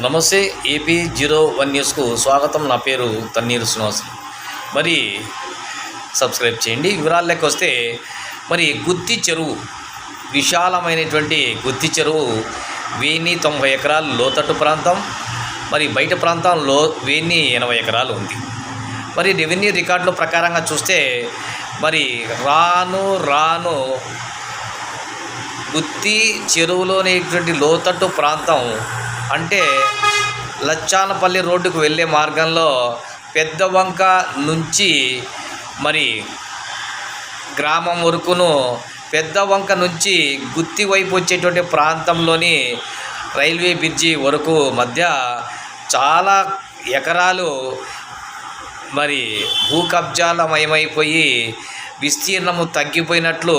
నమస్తే AP zero one న్యూస్కు స్వాగతం. నా పేరు తన్నీరు శ్రీనివాస్. మరి సబ్స్క్రైబ్ చేయండి. వివరాల్లోకి వస్తే మరి గుత్తి చెరువు విశాలమైనటువంటి గుత్తి చెరువు వెయ్యి తొంభై ఎకరాలు లోతట్టు ప్రాంతం మరి బయట ప్రాంతంలో వెయ్యి ఎనభై ఎకరాలు ఉంది. మరి రెవెన్యూ రికార్డుల ప్రకారంగా చూస్తే మరి రాను రాను గుత్తి చెరువులోనేటువంటి లోతట్టు ప్రాంతం అంటే లచ్చానపల్లి రోడ్డుకు వెళ్ళే మార్గంలో పెద్ద వంక నుంచి మరి గ్రామం వరకును పెద్ద వంక నుంచి గుత్తి వైపు వచ్చేటువంటి ప్రాంతంలోని రైల్వే బ్రిడ్జి వరకు మధ్య చాలా ఎకరాలు మరి భూ కబ్జాలమయమైపోయి విస్తీర్ణము తగ్గిపోయినట్లు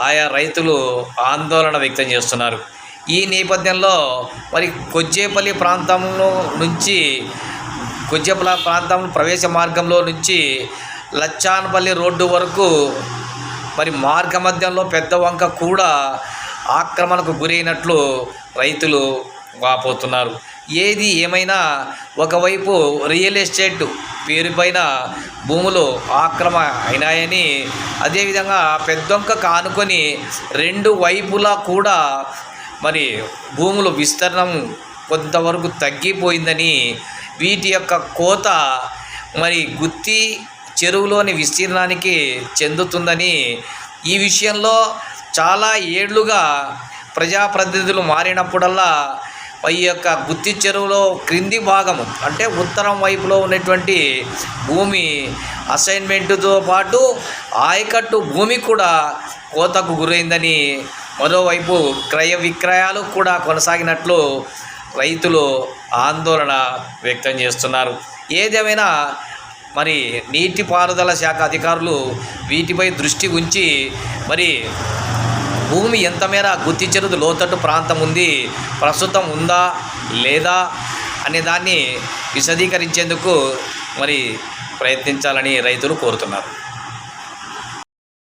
ఆయా రైతులు ఆందోళన వ్యక్తం చేస్తున్నారు. ఈ నేపథ్యంలో మరి కొచ్చేపల్లి ప్రాంతంలో నుంచి కొచ్చేపల్లి ప్రాంతం ప్రవేశ మార్గంలో నుంచి లచ్చానపల్లి రోడ్డు వరకు మరి మార్గ మధ్యంలో పెద్ద వంక కూడా ఆక్రమణకు గురైనట్లు రైతులు వాపోతున్నారు. ఏది ఏమైనా ఒకవైపు రియల్ ఎస్టేట్ పేరుపైన భూములు ఆక్రమ అయినాయని అదేవిధంగా పెద్దొంక కానుకొని రెండు వైపులా కూడా మరి భూములు విస్తరణం కొంతవరకు తగ్గిపోయిందని వీటి యొక్క కోత మరి గుత్తి చెరువులోని విస్తీర్ణానికి చెందుతుందని ఈ విషయంలో చాలా ఏళ్ళుగా ప్రజాప్రతినిధులు మారినప్పుడల్లా ఈ యొక్క గుత్తి చెరువులో క్రింది భాగము అంటే ఉత్తరం వైపులో ఉన్నటువంటి భూమి అసైన్మెంటుతో పాటు ఆయకట్టు భూమి కూడా కోతకు గురైందని మరోవైపు క్రయ విక్రయాలు కూడా కొనసాగినట్లు రైతులు ఆందోళన వ్యక్తం చేస్తున్నారు. ఏదేమైనా మరి నీటిపారుదల శాఖ అధికారులు వీటిపై దృష్టి ఉంచి మరి భూమి ఎంతమేర మేర లోతట్టు ప్రాంతం ఉంది ప్రస్తుతం ఉందా లేదా అనే దాన్ని విశదీకరించేందుకు మరి ప్రయత్నించాలని రైతులు కోరుతున్నారు.